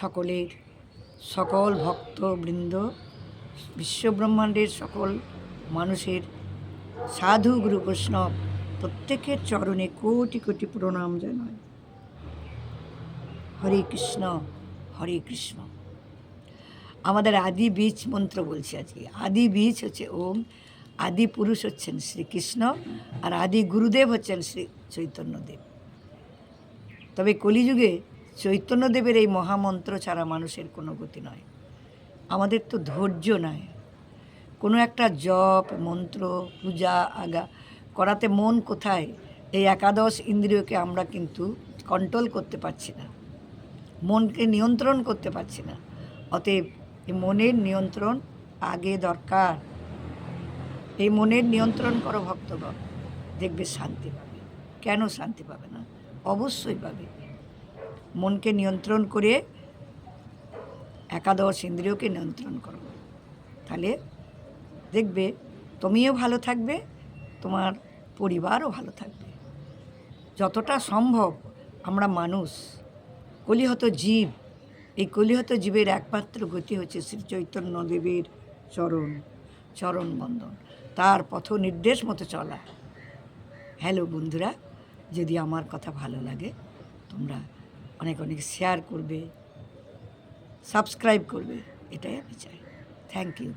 সকলের সকল ভক্তবৃন্দ, বিশ্বব্রহ্মাণ্ডের সকল মানুষের সাধু গুরু বৈষ্ণব, প্রত্যেকের চরণে কোটি কোটি প্রণাম জানাই। হরে কৃষ্ণ হরে কৃষ্ণ। আমাদের আদি বীজ মন্ত্র বলছি আজকে। আদি বীজ হচ্ছে ওম, আদি পুরুষ হচ্ছেন শ্রীকৃষ্ণ আর আদি গুরুদেব হচ্ছেন শ্রী চৈতন্যদেব। তবে কলিযুগে চৈতন্যদেবের এই মহামন্ত্র ছাড়া মানুষের কোনো গতি নয়। আমাদের তো ধৈর্য নয় কোনো একটা জপ, মন্ত্র, পূজা, আগা করাতে মন কোথায়? এই একাদশ ইন্দ্রিয়কে আমরা কিন্তু কন্ট্রোল করতে পারছি না। মনকে নিয়ন্ত্রণ করতে পারছি না। অতএব এই মনের নিয়ন্ত্রণ আগে দরকার। এই মনের নিয়ন্ত্রণ করো ভক্তগণ। দেখবে শান্তি পাবে। কেন শান্তি পাবে না? অবশ্যই পাবে। মনকে নিয়ন্ত্রণ করে একাদশ ইন্দ্রিয়কে নিয়ন্ত্রণ করো। তাহলে দেখবে তুমিও ভালো থাকবে, তোমার পরিবারও ভালো থাকবে। যতটা সম্ভব আমরা মানুষ, কলিহত জীব, এই কলিহত জীবের একমাত্র গতি হচ্ছে শ্রী চৈতন্য দেবের চরণ চরণ বন্দন তার পথ নির্দেশ মতো চলা। হ্যালো বন্ধুরা, যদি আমার কথা ভালো লাগে, তোমরা অনেক অনেক শেয়ার করবে সাবস্ক্রাইব করবে এটাই আমি চাই। Thank you